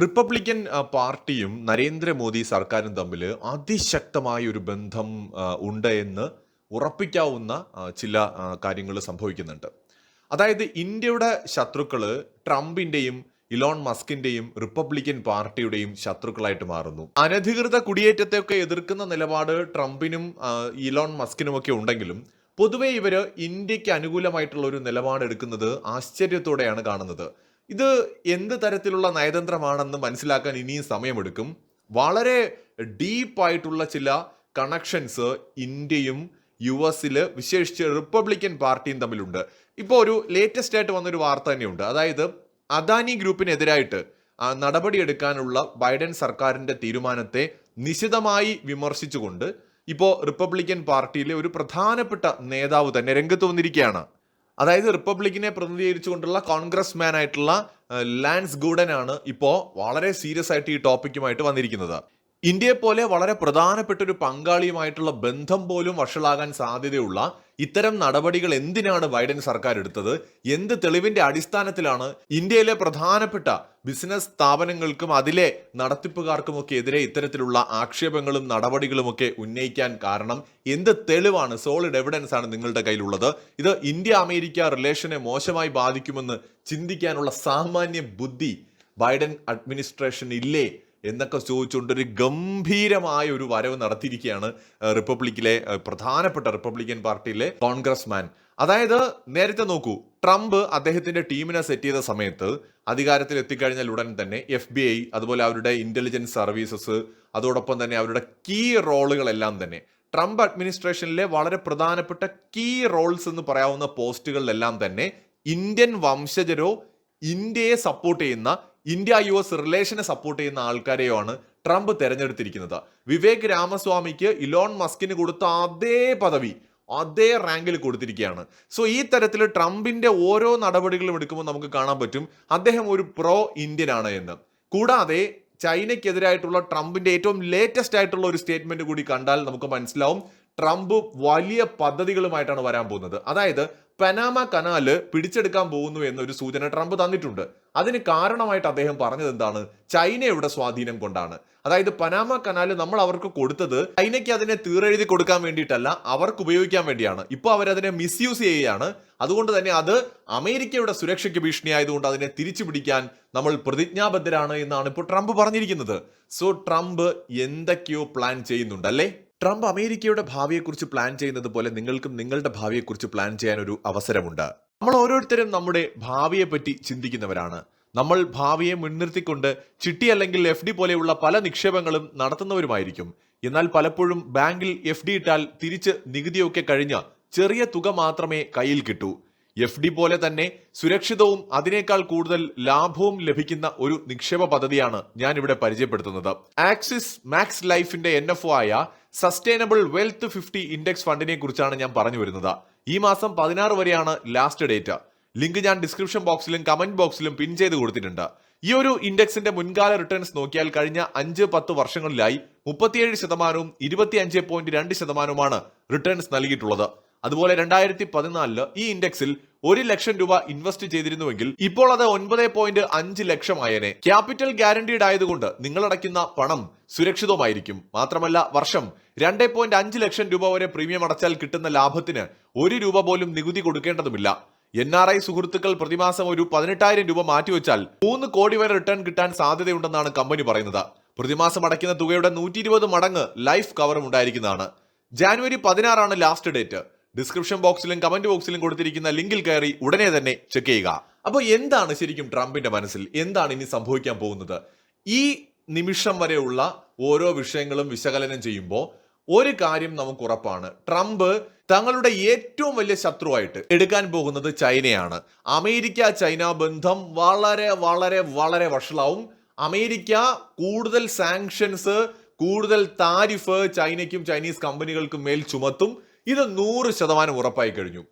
Republican പാർട്ടിയും നരേന്ദ്രമോദി സർക്കാരും തമ്മിൽ അതിശക്തമായ ഒരു ബന്ധം ഉണ്ട് എന്ന് ഉറപ്പിക്കാവുന്ന ചില കാര്യങ്ങൾ സംഭവിക്കുന്നുണ്ട്. അതായത് ഇന്ത്യയുടെ ശത്രുക്കൾ ട്രംപിന്റെയും ഇലോൺ മസ്കിന്റെയും റിപ്പബ്ലിക്കൻ പാർട്ടിയുടെയും ശത്രുക്കളായിട്ട് മാറുന്നു. അനധികൃത കുടിയേറ്റത്തെയൊക്കെ എതിർക്കുന്ന നിലപാട് ട്രംപിനും ഇലോൺ മസ്കിനും ഒക്കെ ഉണ്ടെങ്കിലും പൊതുവെ ഇവർ ഇന്ത്യയ്ക്ക് അനുകൂലമായിട്ടുള്ള ഒരു നിലപാട് എടുക്കുന്നത് ആശ്ചര്യത്തോടെയാണ് കാണുന്നത്. ഇത് എന്ത് തരത്തിലുള്ള നയതന്ത്രമാണെന്ന് മനസ്സിലാക്കാൻ ഇനിയും സമയമെടുക്കും. വളരെ ഡീപ്പായിട്ടുള്ള ചില കണക്ഷൻസ് ഇന്ത്യയും യു എസിൽ വിശേഷിച്ച് റിപ്പബ്ലിക്കൻ പാർട്ടിയും തമ്മിലുണ്ട്. ഇപ്പോൾ ഒരു ലേറ്റസ്റ്റ് ആയിട്ട് വന്നൊരു വാർത്ത തന്നെയുണ്ട്. അതായത് അദാനി ഗ്രൂപ്പിനെതിരായിട്ട് നടപടിയെടുക്കാനുള്ള ബൈഡൻ സർക്കാരിന്റെ തീരുമാനത്തെ നിശിതമായി വിമർശിച്ചുകൊണ്ട് ഇപ്പോൾ റിപ്പബ്ലിക്കൻ പാർട്ടിയിലെ ഒരു പ്രധാനപ്പെട്ട നേതാവ് തന്നെ രംഗത്ത് വന്നിരിക്കുകയാണ്. അതായത് റിപ്പബ്ലിക്കിനെ പ്രതിനിധീകരിച്ചുകൊണ്ടുള്ള കോൺഗ്രസ് ആയിട്ടുള്ള ലാൻസ് ഗൂഡനാണ് ഇപ്പോൾ വളരെ സീരിയസ് ആയിട്ട് ഈ ടോപ്പിക്കുമായിട്ട് വന്നിരിക്കുന്നത്. ഇന്ത്യയെ പോലെ വളരെ പ്രധാനപ്പെട്ട ഒരു പങ്കാളിയുമായിട്ടുള്ള ബന്ധം പോലും വഷളാകാൻ സാധ്യതയുള്ള ഇത്തരം നടപടികൾ എന്തിനാണ് ബൈഡൻ സർക്കാർ എടുത്തത് എന്ത് തെളിവിന്റെ അടിസ്ഥാനത്തിലാണ് ഇന്ത്യയിലെ പ്രധാനപ്പെട്ട ബിസിനസ് സ്ഥാപനങ്ങൾക്കും അതിലെ നടത്തിപ്പുകാർക്കുമൊക്കെ എതിരെ ഇത്തരത്തിലുള്ള ആക്ഷേപങ്ങളും നടപടികളുമൊക്കെ ഉന്നയിക്കാൻ കാരണം എന്ത് തെളിവാണ്? സോളിഡ് എവിഡൻസ് ആണ് നിങ്ങളുടെ കയ്യിലുള്ളത്. ഇത് ഇന്ത്യ അമേരിക്ക റിലേഷനെ മോശമായി ബാധിക്കുമെന്ന് ചിന്തിക്കാനുള്ള സാമാന്യ ബുദ്ധി ബൈഡൻ അഡ്മിനിസ്ട്രേഷൻ ഇല്ലേ എന്നൊക്കെ ചോദിച്ചുകൊണ്ട് ഒരു ഗംഭീരമായ ഒരു വരവ് നടത്തിയിരിക്കുകയാണ് റിപ്പബ്ലിക്കിലെ പ്രധാനപ്പെട്ട റിപ്പബ്ലിക്കൻ പാർട്ടിയിലെ കോൺഗ്രസ്മാൻ അതായത് നേരത്തെ നോക്കൂ ട്രംപ് അദ്ദേഹത്തിന്റെ ടീമിനെ സെറ്റ് ചെയ്ത സമയത്ത് അധികാരത്തിൽ എത്തിക്കഴിഞ്ഞാൽ ഉടൻ തന്നെ എഫ് ബി ഐ അതുപോലെ അവരുടെ ഇന്റലിജൻസ് സർവീസസ് അതോടൊപ്പം തന്നെ അവരുടെ കീ റോളുകളെല്ലാം തന്നെ. ട്രംപ് അഡ്മിനിസ്ട്രേഷനിലെ വളരെ പ്രധാനപ്പെട്ട കീ റോൾസ് എന്ന് പറയാവുന്ന പോസ്റ്റുകളിലെല്ലാം തന്നെ ഇന്ത്യൻ വംശജരോ ഇന്ത്യയെ സപ്പോർട്ട് ചെയ്യുന്ന ഇന്ത്യ യു എസ് റിലേഷനെ സപ്പോർട്ട് ചെയ്യുന്ന ആൾക്കാരെയോ ആണ് ട്രംപ് തെരഞ്ഞെടുത്തിരിക്കുന്നത്. വിവേക് രാമസ്വാമിക്ക് ഇലോൺ മസ്കിന് കൊടുത്ത അതേ പദവി അതേ റാങ്കിൽ കൊടുത്തിരിക്കുകയാണ്. സോ ഈ തരത്തിൽ ട്രംപിന്റെ ഓരോ നടപടികളും എടുക്കുമ്പോൾ നമുക്ക് കാണാൻ പറ്റും അദ്ദേഹം ഒരു പ്രോ ഇന്ത്യൻ ആണ് എന്ന്. കൂടാതെ ചൈനയ്ക്കെതിരായിട്ടുള്ള ട്രംപിന്റെ ഏറ്റവും ലേറ്റസ്റ്റ് ആയിട്ടുള്ള ഒരു സ്റ്റേറ്റ്മെന്റ് കൂടി കണ്ടാൽ നമുക്ക് മനസ്സിലാവും. ട്രംപ് വലിയ പദ്ധതികളുമായിട്ടാണ് വരാൻ പോകുന്നത്. അതായത് പനാമ കനാല് പിടിച്ചെടുക്കാൻ പോകുന്നു എന്നൊരു സൂചന ട്രംപ് തന്നിട്ടുണ്ട്. അതിന് കാരണമായിട്ട് അദ്ദേഹം പറഞ്ഞത് എന്താണ്? ചൈനയുടെ സ്വാധീനം കൊണ്ടാണ്. അതായത് പനാമ കനാല് നമ്മൾ അവർക്ക് കൊടുത്തത് ചൈനയ്ക്ക് അതിനെ തീറെഴുതി കൊടുക്കാൻ വേണ്ടിയിട്ടല്ല അവർക്ക് ഉപയോഗിക്കാൻ വേണ്ടിയാണ്. ഇപ്പോൾ അവരതിനെ മിസ്യൂസ് ചെയ്യുകയാണ്. അതുകൊണ്ട് തന്നെ അത് അമേരിക്കയുടെ സുരക്ഷയ്ക്ക് ഭീഷണിയായതുകൊണ്ട് അതിനെ തിരിച്ചു പിടിക്കാൻ നമ്മൾ പ്രതിജ്ഞാബദ്ധരാണ് എന്നാണ് ഇപ്പോൾ ട്രംപ് പറഞ്ഞിരിക്കുന്നത്. സോ ട്രംപ് എന്തൊക്കെയോ പ്ലാൻ ചെയ്യുന്നുണ്ട് അല്ലേ? ട്രംപ് അമേരിക്കയുടെ ഭാവിയെക്കുറിച്ച് പ്ലാൻ ചെയ്യുന്നത് പോലെ നിങ്ങൾക്കും നിങ്ങളുടെ ഭാവിയെക്കുറിച്ച് പ്ലാൻ ചെയ്യാൻ ഒരു അവസരമുണ്ട്. നമ്മൾ ഓരോരുത്തരും നമ്മുടെ ഭാവിയെ പറ്റി ചിന്തിക്കുന്നവരാണ്. നമ്മൾ ഭാവിയെ മുൻനിർത്തിക്കൊണ്ട് ചിട്ടി അല്ലെങ്കിൽ എഫ് ഡി പോലെയുള്ള പല നിക്ഷേപങ്ങളും നടത്തുന്നവരുമായിരിക്കും. എന്നാൽ പലപ്പോഴും ബാങ്കിൽ എഫ് ഡി ഇട്ടാൽ തിരിച്ച് നികുതിയൊക്കെ കഴിഞ്ഞ ചെറിയ തുക മാത്രമേ കയ്യിൽ കിട്ടൂ. എഫ് ഡി പോലെ തന്നെ സുരക്ഷിതവും അതിനേക്കാൾ കൂടുതൽ ലാഭവും ലഭിക്കുന്ന ഒരു നിക്ഷേപ പദ്ധതിയാണ് ഞാൻ ഇവിടെ പരിചയപ്പെടുത്തുന്നത് ആക്സിസ് മാക്സ് ലൈഫിന്റെ എൻ എഫ് ആയ സസ്റ്റൈനബിൾ വെൽത്ത് ഫിഫ്റ്റി ഇൻഡെക്സ് ഫണ്ടിനെ കുറിച്ചാണ് ഞാൻ പറഞ്ഞു വരുന്നത്. ഈ മാസം പതിനാറ് വരെയാണ് ലാസ്റ്റ് ഡേറ്റ്. ലിങ്ക് ഞാൻ ഡിസ്ക്രിപ്ഷൻ ബോക്സിലും കമന്റ് ബോക്സിലും പിൻ ചെയ്ത് കൊടുത്തിട്ടുണ്ട്. ഈ ഒരു ഇൻഡെക്സിന്റെ മുൻകാല റിട്ടേൺസ് നോക്കിയാൽ കഴിഞ്ഞ അഞ്ച് പത്ത് വർഷങ്ങളിലായി മുപ്പത്തിയേഴ് ശതമാനവും ഇരുപത്തി അഞ്ച് പോയിന്റ് രണ്ട് ശതമാനവുമാണ് റിട്ടേൺസ് നൽകിയിട്ടുള്ളത്. അതുപോലെ രണ്ടായിരത്തി പതിനാലിൽ ഈ ഇൻഡെക്സിൽ ഒരു ലക്ഷം രൂപ ഇൻവെസ്റ്റ് ചെയ്തിരുന്നുവെങ്കിൽ ഇപ്പോൾ അത് ഒൻപത് പോയിന്റ് അഞ്ച് ലക്ഷമായേനെ. ക്യാപിറ്റൽ ഗ്യാരണ്ടീഡ് ആയതുകൊണ്ട് നിങ്ങൾ അടയ്ക്കുന്ന പണം സുരക്ഷിതമായിരിക്കും മാത്രമല്ല വർഷം രണ്ട് പോയിന്റ് അഞ്ച് ലക്ഷം രൂപ വരെ പ്രീമിയം അടച്ചാൽ കിട്ടുന്ന ലാഭത്തിന് ഒരു രൂപ പോലും നികുതി കൊടുക്കേണ്ടതുമില്ല. എൻ ആർ ഐ സുഹൃത്തുക്കൾ പ്രതിമാസം ഒരു പതിനെട്ടായിരം രൂപ മാറ്റിവെച്ചാൽ മൂന്ന് കോടി വരെ റിട്ടേൺ കിട്ടാൻ സാധ്യതയുണ്ടെന്നാണ് കമ്പനി പറയുന്നത്. പ്രതിമാസം അടയ്ക്കുന്ന തുകയുടെ നൂറ്റി ഇരുപത് മടങ്ങ് ലൈഫ് കവറും ഉണ്ടായിരിക്കുന്നതാണ്. ജാനുവരി പതിനാറാണ് ലാസ്റ്റ് ഡേറ്റ്. ഡിസ്ക്രിപ്ഷൻ ബോക്സിലും കമന്റ് ബോക്സിലും കൊടുത്തിരിക്കുന്ന ലിങ്കിൽ കയറി ഉടനെ തന്നെ ചെക്ക് ചെയ്യുക. അപ്പോൾ എന്താണ് ശരിക്കും ട്രംപിന്റെ മനസ്സിൽ? എന്താണ് ഇനി സംഭവിക്കാൻ പോകുന്നത്? ഈ നിമിഷം വരെയുള്ള ഓരോ വിഷയങ്ങളും വിശകലനം ചെയ്യുമ്പോൾ ഒരു കാര്യം നമുക്ക് ഉറപ്പാണ്. ട്രംപ് തങ്ങളുടെ ഏറ്റവും വലിയ ശത്രുവായിട്ട് എടുക്കാൻ പോകുന്നത് ചൈനയാണ്. അമേരിക്ക ചൈന ബന്ധം വളരെ വളരെ വളരെ വഷളാവും. അമേരിക്ക കൂടുതൽ സാങ്ഷൻസ് കൂടുതൽ താരിഫ് ചൈനയ്ക്കും ചൈനീസ് കമ്പനികൾക്കും മേൽ ചുമത്തും. ഇത് നൂറ് ശതമാനം ഉറപ്പായി കഴിഞ്ഞു.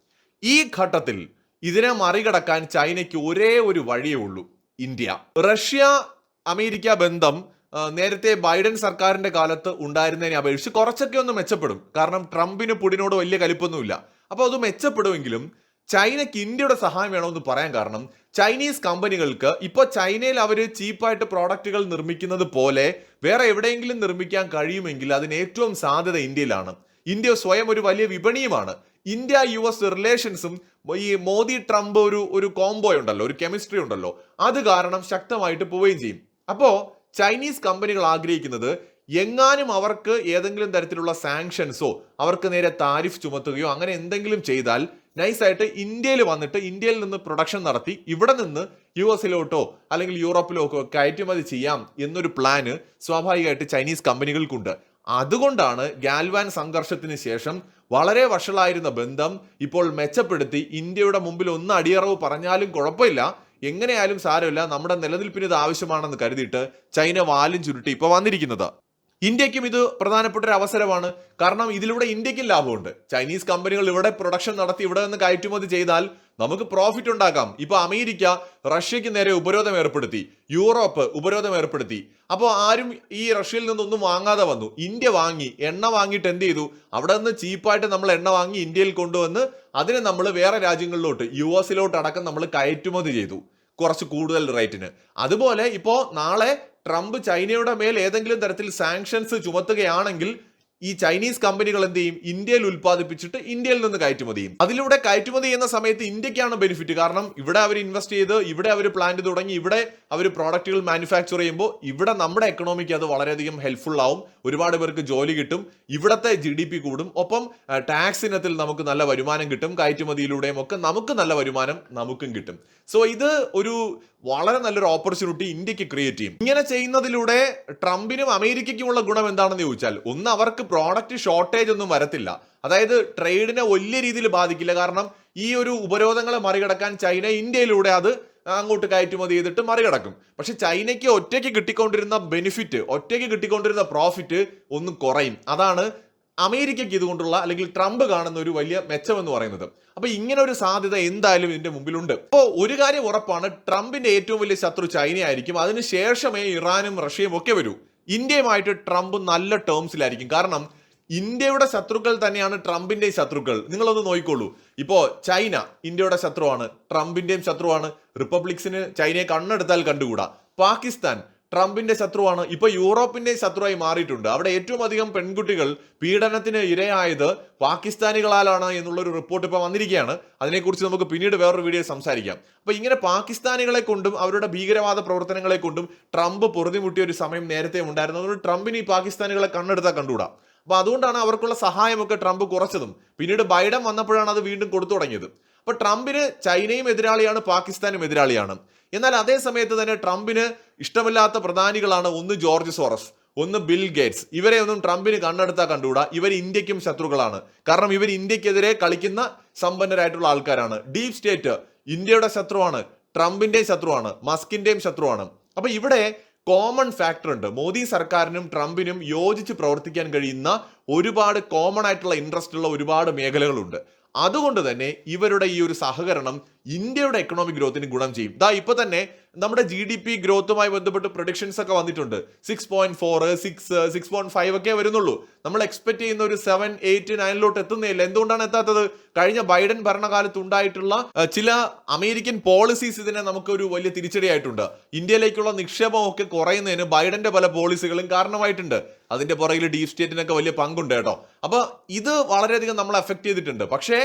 ഈ ഘട്ടത്തിൽ ഇതിനെ മറികടക്കാൻ ചൈനയ്ക്ക് ഒരേ ഒരു വഴിയേ ഉള്ളൂ ഇന്ത്യ. റഷ്യ അമേരിക്ക ബന്ധം നേരത്തെ ബൈഡൻ സർക്കാരിന്റെ കാലത്ത് ഉണ്ടായിരുന്നതിനെ അപേക്ഷിച്ച് കുറച്ചൊക്കെ ഒന്ന് മെച്ചപ്പെടും. കാരണം ട്രംപിന് പുടിനോട് വലിയ കലിപ്പൊന്നുമില്ല. അപ്പോൾ അത് മെച്ചപ്പെടുമെങ്കിലും ചൈനയ്ക്ക് ഇന്ത്യയുടെ സഹായം വേണമെന്ന് പറയാൻ കാരണം ചൈനീസ് കമ്പനികൾക്ക് ഇപ്പോൾ ചൈനയിൽ അവർ ചീപ്പായിട്ട് പ്രോഡക്റ്റുകൾ നിർമ്മിക്കുന്നത് പോലെ വേറെ എവിടെയെങ്കിലും നിർമ്മിക്കാൻ കഴിയുമെങ്കിൽ അതിന് ഏറ്റവും സാധ്യത ഇന്ത്യയിലാണ്. ഇന്ത്യ സ്വയം ഒരു വലിയ വിപണിയുമാണ്. ഇന്ത്യ യു എസ് റിലേഷൻസും ഈ മോദി ട്രംപ് ഒരു ഒരു കോംബോ ഉണ്ടല്ലോ ഒരു കെമിസ്ട്രി ഉണ്ടല്ലോ. അത് കാരണം ശക്തമായിട്ട് പോവുകയും ചെയ്യും. അപ്പോ ചൈനീസ് കമ്പനികൾ ആഗ്രഹിക്കുന്നത് എങ്ങാനും അവർക്ക് ഏതെങ്കിലും തരത്തിലുള്ള സാങ്ഷൻസോ അവർക്ക് നേരെ താരിഫ് ചുമത്തുകയോ അങ്ങനെ എന്തെങ്കിലും ചെയ്താൽ നൈസായിട്ട് ഇന്ത്യയിൽ വന്നിട്ട് ഇന്ത്യയിൽ നിന്ന് പ്രൊഡക്ഷൻ നടത്തി ഇവിടെ നിന്ന് യു എസിലോട്ടോ അല്ലെങ്കിൽ യൂറോപ്പിലോ ഒക്കെ കയറ്റുമതി ചെയ്യാം എന്നൊരു പ്ലാന് സ്വാഭാവികമായിട്ട് ചൈനീസ് കമ്പനികൾക്കുണ്ട് അതുകൊണ്ടാണ് ഗാൽവാൻ സംഘർഷത്തിന് ശേഷം വളരെ വഷളായിരുന്ന ബന്ധം ഇപ്പോൾ മെച്ചപ്പെടുത്തി ഇന്ത്യയുടെ മുമ്പിൽ ഒന്ന് അടിയറവ് പറഞ്ഞാലും കുഴപ്പമില്ല. എങ്ങനെയായാലും സാരമില്ല. നമ്മുടെ നിലനിൽപ്പിന് ഇത് ആവശ്യമാണെന്ന് കരുതിയിട്ട് ചൈന വാലും ചുരുട്ടി ഇപ്പോൾ വന്നിരിക്കുന്നത്. ഇന്ത്യക്കും ഇത് പ്രധാനപ്പെട്ട ഒരു അവസരമാണ്. കാരണം ഇതിലൂടെ ഇന്ത്യക്കും ലാഭമുണ്ട്. ചൈനീസ് കമ്പനികൾ ഇവിടെ പ്രൊഡക്ഷൻ നടത്തി ഇവിടെ നിന്ന് കയറ്റുമതി ചെയ്താൽ നമുക്ക് പ്രോഫിറ്റ് ഉണ്ടാക്കാം. ഇപ്പൊ അമേരിക്ക റഷ്യക്ക് നേരെ ഉപരോധം ഏർപ്പെടുത്തി. യൂറോപ്പ് ഉപരോധം ഏർപ്പെടുത്തി. അപ്പോൾ ആരും ഈ റഷ്യയിൽ നിന്നൊന്നും വാങ്ങാതെ വന്നു. ഇന്ത്യ വാങ്ങി എണ്ണ വാങ്ങിയിട്ട് എന്ത് ചെയ്തു? അവിടെ നിന്ന് ചീപ്പായിട്ട് നമ്മൾ എണ്ണ വാങ്ങി ഇന്ത്യയിൽ കൊണ്ടുവന്ന് അതിനെ നമ്മൾ വേറെ രാജ്യങ്ങളിലോട്ട് യു എസിലോട്ട് അടക്കം നമ്മൾ കയറ്റുമതി ചെയ്തു. കുറച്ച് കൂടുതൽ റേറ്റിന് അതുപോലെ ഇപ്പോൾ നാളെ ട്രംപ് ചൈനയുടെ മേൽ ഏതെങ്കിലും തരത്തിൽ സാങ്ഷൻസ് ചുമത്തുകയാണെങ്കിൽ ഈ ചൈനീസ് കമ്പനികൾ എന്ത് ചെയ്യും? ഇന്ത്യയിൽ ഉൽപ്പാദിപ്പിച്ചിട്ട് ഇന്ത്യയിൽ നിന്ന് കയറ്റുമതി ചെയ്യും. അതിലൂടെ കയറ്റുമതി ചെയ്യുന്ന സമയത്ത് ഇന്ത്യക്കാണ് ബെനിഫിറ്റ് കാരണം ഇവിടെ അവർ ഇൻവെസ്റ്റ് ചെയ്ത് ഇവിടെ അവർ പ്ലാന്റ് തുടങ്ങി ഇവിടെ അവർ പ്രോഡക്റ്റുകൾ മാനുഫാക്ചർ ചെയ്യുമ്പോൾ ഇവിടെ നമ്മുടെ എക്കണോമിക്ക് അത് വളരെയധികം ഹെൽപ്ഫുൾ ആവും. ഒരുപാട് പേർക്ക് ജോലി കിട്ടും. ഇവിടത്തെ ജി ഡി പി കൂടും. ഒപ്പം ടാക്സ് ഇനത്തിൽ നമുക്ക് നല്ല വരുമാനം കിട്ടും. കയറ്റുമതിയിലൂടെയും ഒക്കെ നമുക്ക് നല്ല വരുമാനം നമുക്കും കിട്ടും. സോ ഇത് ഒരു വളരെ നല്ലൊരു ഓപ്പർച്യൂണിറ്റി ഇന്ത്യയ്ക്ക് ക്രിയേറ്റ് ചെയ്യും. ഇങ്ങനെ ചെയ്യുന്നതിലൂടെ ട്രംപിനും അമേരിക്കയ്ക്കുമുള്ള ഗുണം എന്താണെന്ന് ചോദിച്ചാൽ ഒന്ന് അവർക്ക് പ്രോഡക്റ്റ് ഷോർട്ടേജ് ഒന്നും വരത്തില്ല. അതായത് ട്രേഡിനെ വലിയ രീതിയിൽ ബാധിക്കില്ല. കാരണം ഈ ഒരു ഉപരോധങ്ങളെ മറികടക്കാൻ ചൈന ഇന്ത്യയിലൂടെ അത് അങ്ങോട്ട് കയറ്റുമതി ചെയ്തിട്ട് മറികടക്കും. പക്ഷെ ചൈനയ്ക്ക് ഒറ്റയ്ക്ക് കിട്ടിക്കൊണ്ടിരുന്ന ബെനിഫിറ്റ് ഒറ്റയ്ക്ക് കിട്ടിക്കൊണ്ടിരുന്ന പ്രോഫിറ്റ് ഒന്നും കുറയും. അതാണ് അമേരിക്കയ്ക്ക് ഇതുകൊണ്ടുള്ള അല്ലെങ്കിൽ ട്രംപ് കാണുന്ന ഒരു വലിയ മെച്ചം എന്ന് പറയുന്നത്. അപ്പൊ ഇങ്ങനെ ഒരു സാധ്യത എന്തായാലും ഇതിന്റെ മുമ്പിലുണ്ട്. അപ്പോൾ ഒരു കാര്യം ഉറപ്പാണ് ട്രംപിന്റെ ഏറ്റവും വലിയ ശത്രു ചൈനയായിരിക്കും. അതിനുശേഷമേ ഇറാനും റഷ്യയും ഒക്കെ വരൂ. ഇന്ത്യയുമായിട്ട് ട്രംപ് നല്ല ടേംസിലായിരിക്കും കാരണം ഇന്ത്യയുടെ ശത്രുക്കൾ തന്നെയാണ് ട്രംപിന്റെ ശത്രുക്കൾ. നിങ്ങളൊന്ന് നോക്കിക്കോളൂ. ഇപ്പോ ചൈന ഇന്ത്യയുടെ ശത്രുവാണ് ട്രംപിന്റെയും ശത്രുവാണ്. റിപ്പബ്ലിക്സിന് ചൈനയെ കണ്ണെടുത്താൽ കണ്ടുകൂടാ. പാകിസ്ഥാൻ ട്രംപിന്റെ ശത്രുവാണ്. ഇപ്പൊ യൂറോപ്പിന്റെ ശത്രുവായി മാറിയിട്ടുണ്ട്. അവിടെ ഏറ്റവും അധികം പെൺകുട്ടികൾ പീഡനത്തിന് ഇരയായത് പാകിസ്ഥാനികളാലാണ് എന്നുള്ള ഒരു റിപ്പോർട്ട് ഇപ്പൊ വന്നിരിക്കുകയാണ്. അതിനെക്കുറിച്ച് നമുക്ക് പിന്നീട് വേറൊരു വീഡിയോ സംസാരിക്കാം. അപ്പൊ ഇങ്ങനെ പാകിസ്ഥാനികളെ കൊണ്ടും അവരുടെ ഭീകരവാദ പ്രവർത്തനങ്ങളെ കൊണ്ടും ട്രംപ് പൊറുതിമുട്ടിയ ഒരു സമയം നേരത്തെ ഉണ്ടായിരുന്നു. അതുകൊണ്ട് ട്രംപിന് ഈ പാകിസ്ഥാനികളെ കണ്ണെടുത്താൽ കണ്ടുകൂടാ. അപ്പൊ അതുകൊണ്ടാണ് അവർക്കുള്ള സഹായമൊക്കെ ട്രംപ് കുറച്ചതും. പിന്നീട് ബൈഡൻ വന്നപ്പോഴാണ് അത് വീണ്ടും കൊടുത്തു തുടങ്ങിയത്. അപ്പൊ ട്രംപിന് ചൈനയും എതിരാളിയാണ് പാകിസ്ഥാനും എതിരാളിയാണ്. എന്നാൽ അതേ സമയത്ത് തന്നെ ട്രംപിന് ഇഷ്ടമില്ലാത്ത പ്രധാനികളാണ് ഒന്ന് ജോർജ് സോറസ് ഒന്ന് ബിൽ ഗേറ്റ്സ്. ഇവരെ ഒന്നും ട്രംപിന് കണ്ണെടുത്താൽ കണ്ടുകൂടാ. ഇവർ ഇന്ത്യക്കും ശത്രുക്കളാണ്. കാരണം ഇവർ ഇന്ത്യക്കെതിരെ കളിക്കുന്ന സമ്പന്നരായിട്ടുള്ള ആൾക്കാരാണ്. ഡീപ് സ്റ്റേറ്റ് ഇന്ത്യയുടെ ശത്രുവാണ് ട്രംപിന്റെയും ശത്രുവാണ് മസ്കിന്റെയും ശത്രുവാണ്. അപ്പൊ ഇവിടെ കോമൺ ഫാക്ടർ ഉണ്ട്. മോദി സർക്കാരിനും ട്രംപിനും യോജിച്ച് പ്രവർത്തിക്കാൻ കഴിയുന്ന ഒരുപാട് കോമൺ ആയിട്ടുള്ള ഇൻട്രസ്റ്റ് ഉള്ള ഒരുപാട് മേഖലകളുണ്ട്. അതുകൊണ്ട് തന്നെ ഇവരുടെ ഈ ഒരു സഹകരണം ഇന്ത്യയുടെ എക്കണോമിക് ഗ്രോത്തിന് ഗുണം ചെയ്യും. ദാ ഇപ്പൊ തന്നെ നമ്മുടെ ജി ഡി പി ഗ്രോത്തുമായി ബന്ധപ്പെട്ട് പ്രൊഡിക്ഷൻസ് ഒക്കെ വന്നിട്ടുണ്ട്. Six point four six six point five ഒക്കെ വരുന്നുള്ളൂ. നമ്മൾ എക്സ്പെക്ട് ചെയ്യുന്ന ഒരു സെവൻ എയ്റ്റ് നയനിലോട്ട് എത്തുന്നില്ല എന്തുകൊണ്ടാണ് എത്താത്തത്? കഴിഞ്ഞ ബൈഡൻ ഭരണകാലത്ത് ഉണ്ടായിട്ടുള്ള ചില അമേരിക്കൻ പോളിസീസ് ഇതിനെ നമുക്ക് ഒരു വലിയ തിരിച്ചടിയായിട്ടുണ്ട്. ഇന്ത്യയിലേക്കുള്ള നിക്ഷേപം ഒക്കെ കുറയുന്നതിന് ബൈഡന്റെ പല പോളിസികളും കാരണമായിട്ടുണ്ട്. അതിന്റെ പുറകിൽ ഡീപ് സ്റ്റേറ്റിനൊക്കെ വലിയ പങ്കുണ്ട് കേട്ടോ. അപ്പൊ ഇത് വളരെയധികം നമ്മൾ എഫക്ട് ചെയ്തിട്ടുണ്ട്. പക്ഷേ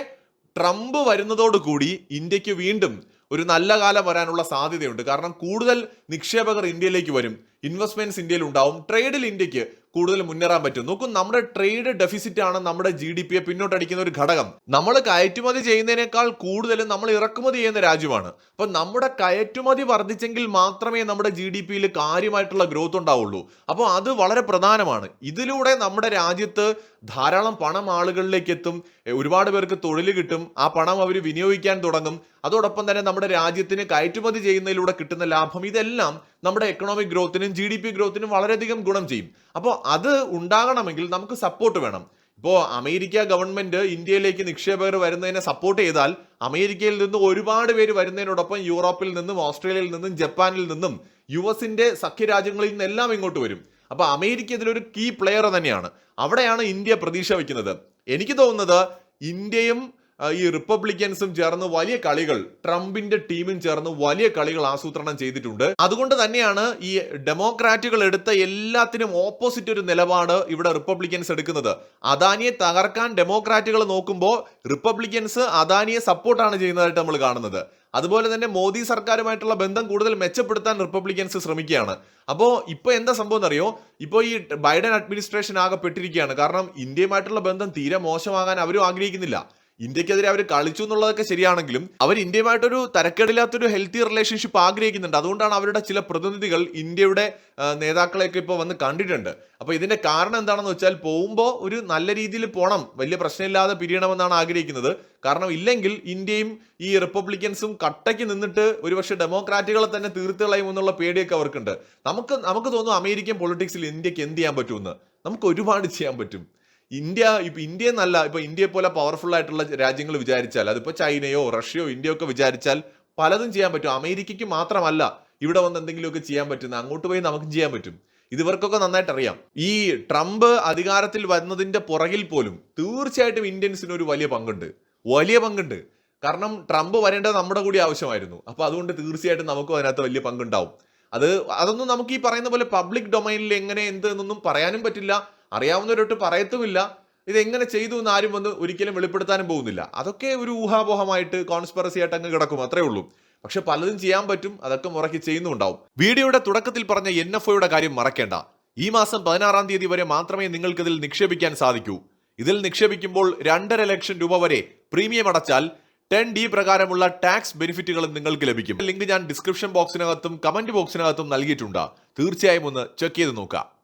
ട്രംപ് വരുന്നതോടുകൂടി ഇന്ത്യയ്ക്ക് വീണ്ടും ഒരു നല്ല കാലം വരാനുള്ള സാധ്യതയുണ്ട്. കാരണം കൂടുതൽ നിക്ഷേപകർ ഇന്ത്യയിലേക്ക് വരും. ഇൻവെസ്റ്റ്മെന്റ്സ് ഇന്ത്യയിൽ ഉണ്ടാവും ട്രേഡിൽ ഇന്ത്യയ്ക്ക് കൂടുതൽ മുന്നേറാൻ പറ്റും. നോക്കൂ നമ്മുടെ ട്രേഡ് ഡെഫിസിറ്റ് ആണ് നമ്മുടെ ജി ഡി പിയെ പിന്നോട്ടടിക്കുന്ന ഒരു ഘടകം. നമ്മൾ കയറ്റുമതി ചെയ്യുന്നതിനേക്കാൾ കൂടുതൽ നമ്മൾ ഇറക്കുമതി ചെയ്യുന്ന രാജ്യമാണ്. അപ്പൊ നമ്മുടെ കയറ്റുമതി വർദ്ധിച്ചെങ്കിൽ മാത്രമേ നമ്മുടെ ജി ഡി പിയിൽ കാര്യമായിട്ടുള്ള ഗ്രോത്ത് ഉണ്ടാവുള്ളൂ. അപ്പോൾ അത് വളരെ പ്രധാനമാണ്. ഇതിലൂടെ നമ്മുടെ രാജ്യത്ത് ധാരാളം പണം ആളുകളിലേക്ക് എത്തും. ഒരുപാട് പേർക്ക് തൊഴിൽ കിട്ടും. ആ പണം അവർ വിനിയോഗിക്കാൻ തുടങ്ങും. അതോടൊപ്പം തന്നെ നമ്മുടെ രാജ്യത്തിന് കയറ്റുമതി ചെയ്യുന്നതിലൂടെ കിട്ടുന്ന ലാഭം ഇതെല്ലാം നമ്മുടെ എക്കണോമിക് ഗ്രോത്തിനും ജി ഡി പി ഗ്രോത്തിനും വളരെയധികം ഗുണം ചെയ്യും. അപ്പോൾ അത് ഉണ്ടാകണമെങ്കിൽ നമുക്ക് സപ്പോർട്ട് വേണം. ഇപ്പോൾ അമേരിക്ക ഗവൺമെന്റ് ഇന്ത്യയിലേക്ക് നിക്ഷേപകർ വരുന്നതിനെ സപ്പോർട്ട് ചെയ്താൽ അമേരിക്കയിൽ നിന്ന് ഒരുപാട് പേര് വരുന്നതിനോടൊപ്പം യൂറോപ്പിൽ നിന്നും ഓസ്ട്രേലിയയിൽ നിന്നും ജപ്പാനിൽ നിന്നും യു എസിന്റെ സഖ്യരാജ്യങ്ങളിൽ നിന്നെല്ലാം ഇങ്ങോട്ട് വരും. അപ്പോൾ അമേരിക്ക ഇതിലൊരു കീ പ്ലെയർ തന്നെയാണ്. അവിടെയാണ് ഇന്ത്യ പ്രതീക്ഷ വയ്ക്കുന്നത്. എനിക്ക് തോന്നുന്നത് ഇന്ത്യയും ഈ റിപ്പബ്ലിക്കൻസും ചേർന്ന് വലിയ കളികൾ ട്രംപിന്റെ ടീമും ചേർന്ന് വലിയ കളികൾ ആസൂത്രണം ചെയ്തിട്ടുണ്ട്. അതുകൊണ്ട് തന്നെയാണ് ഈ ഡെമോക്രാറ്റുകൾ എടുത്ത എല്ലാത്തിനും ഓപ്പോസിറ്റ് ഒരു നിലപാട് ഇവിടെ റിപ്പബ്ലിക്കൻസ് എടുക്കുന്നത്. അദാനിയെ തകർക്കാൻ ഡെമോക്രാറ്റുകൾ നോക്കുമ്പോൾ റിപ്പബ്ലിക്കൻസ് അദാനിയെ സപ്പോർട്ടാണ് ചെയ്യുന്നതായിട്ട് നമ്മൾ കാണുന്നത്. അതുപോലെ തന്നെ മോദി സർക്കാരുമായിട്ടുള്ള ബന്ധം കൂടുതൽ മെച്ചപ്പെടുത്താൻ റിപ്പബ്ലിക്കൻസ് ശ്രമിക്കുകയാണ്. അപ്പോൾ ഇപ്പോൾ എന്താ സംഭവം എന്നറിയോ? ഇപ്പോൾ ഈ ബൈഡൻ അഡ്മിനിസ്ട്രേഷൻ ആകെ പെട്ടിരിക്കുകയാണ്. കാരണം ഇന്ത്യയുമായിട്ടുള്ള ബന്ധം തീരെ മോശമാകാൻ അവരും ആഗ്രഹിക്കുന്നില്ല. ഇന്ത്യക്കെതിരെ അവർ കളിച്ചു എന്നുള്ളതൊക്കെ ശരിയാണെങ്കിലും അവർ ഇന്ത്യയുമായിട്ടൊരു തരക്കേടില്ലാത്തൊരു ഹെൽത്തി റിലേഷൻഷിപ്പ് ആഗ്രഹിക്കുന്നുണ്ട്. അതുകൊണ്ടാണ് അവരുടെ ചില പ്രതിനിധികൾ ഇന്ത്യയുടെ നേതാക്കളെയൊക്കെ ഇപ്പോൾ വന്ന് കണ്ടിട്ടുണ്ട്. അപ്പോൾ ഇതിന്റെ കാരണം എന്താണെന്ന് വെച്ചാൽ പോകുമ്പോൾ ഒരു നല്ല രീതിയിൽ പോകണം വലിയ പ്രശ്നമില്ലാതെ പിരിയണമെന്നാണ് ആഗ്രഹിക്കുന്നത്. കാരണം ഇല്ലെങ്കിൽ ഇന്ത്യയും ഈ റിപ്പബ്ലിക്കൻസും കട്ടയ്ക്ക് നിന്നിട്ട് ഒരുപക്ഷെ ഡെമോക്രാറ്റുകളെ തന്നെ തീർത്തുകളയും എന്നുള്ള പേടിയൊക്കെ അവർക്കുണ്ട്. നമുക്ക് നമുക്ക് തോന്നുന്നു അമേരിക്കൻ പൊളിറ്റിക്സിൽ ഇന്ത്യയ്ക്ക് എന്ത് ചെയ്യാൻ പറ്റുമെന്ന്? നമുക്ക് ഒരുപാട് ചെയ്യാൻ പറ്റും. ഇന്ത്യ ഇപ്പൊ ഇന്ത്യ എന്നല്ല ഇപ്പൊ ഇന്ത്യയെ പോലെ പവർഫുൾ ആയിട്ടുള്ള രാജ്യങ്ങൾ വിചാരിച്ചാൽ അതിപ്പോ ചൈനയോ റഷ്യയോ ഇന്ത്യയോ ഒക്കെ വിചാരിച്ചാൽ പലതും ചെയ്യാൻ പറ്റും. അമേരിക്കയ്ക്ക് മാത്രമല്ല ഇവിടെ വന്ന് എന്തെങ്കിലുമൊക്കെ ചെയ്യാൻ പറ്റുന്ന അങ്ങോട്ട് പോയി നമുക്കും ചെയ്യാൻ പറ്റും. ഇത് ഇവർക്കൊക്കെ നന്നായിട്ട് അറിയാം. ഈ ട്രംപ് അധികാരത്തിൽ വന്നതിന്റെ പുറകിൽ പോലും തീർച്ചയായിട്ടും ഇന്ത്യൻസിന് ഒരു വലിയ പങ്കുണ്ട്. വലിയ പങ്കുണ്ട്. കാരണം ട്രംപ് വരേണ്ടത് നമ്മുടെ കൂടി ആവശ്യമായിരുന്നു. അപ്പൊ അതുകൊണ്ട് തീർച്ചയായിട്ടും നമുക്കും അതിനകത്ത് വലിയ പങ്കുണ്ടാവും. അത് അതൊന്നും നമുക്ക് ഈ പറയുന്ന പോലെ പബ്ലിക് ഡൊമൈനിൽ എങ്ങനെ എന്ത് എന്നൊന്നും പറയാനും പറ്റില്ല. അറിയാവുന്നവരൊട്ട് പറയത്തുമില്ല. ഇതെങ്ങനെ ചെയ്തു എന്ന് ആരും വന്ന് ഒരിക്കലും വെളിപ്പെടുത്താനും പോകുന്നില്ല. അതൊക്കെ ഒരു ഊഹാപോഹമായിട്ട് കോൺസ്പെറസി ആയിട്ട് അങ്ങ് കിടക്കും അത്രേ ഉള്ളൂ. പക്ഷെ പലതും ചെയ്യാൻ പറ്റും അതൊക്കെ മുറക്കി ചെയ്യുന്നുണ്ടാവും. വീഡിയോയുടെ തുടക്കത്തിൽ പറഞ്ഞ എൻ എഫ് ഒയുടെ കാര്യം മറക്കേണ്ട. ഈ മാസം പതിനാറാം തീയതി വരെ മാത്രമേ നിങ്ങൾക്കിതിൽ നിക്ഷേപിക്കാൻ സാധിക്കൂ. ഇതിൽ നിക്ഷേപിക്കുമ്പോൾ രണ്ടര ലക്ഷം രൂപ വരെ പ്രീമിയം അടച്ചാൽ ടെൻ ഡി പ്രകാരമുള്ള ടാക്സ് ബെനിഫിറ്റുകളും നിങ്ങൾക്ക് ലഭിക്കും. ലിങ്ക് ഞാൻ ഡിസ്ക്രിപ്ഷൻ ബോക്സിനകത്തും കമന്റ് ബോക്സിനകത്തും നൽകിയിട്ടുണ്ട്. തീർച്ചയായും ഒന്ന് ചെക്ക് ചെയ്ത് നോക്കാം.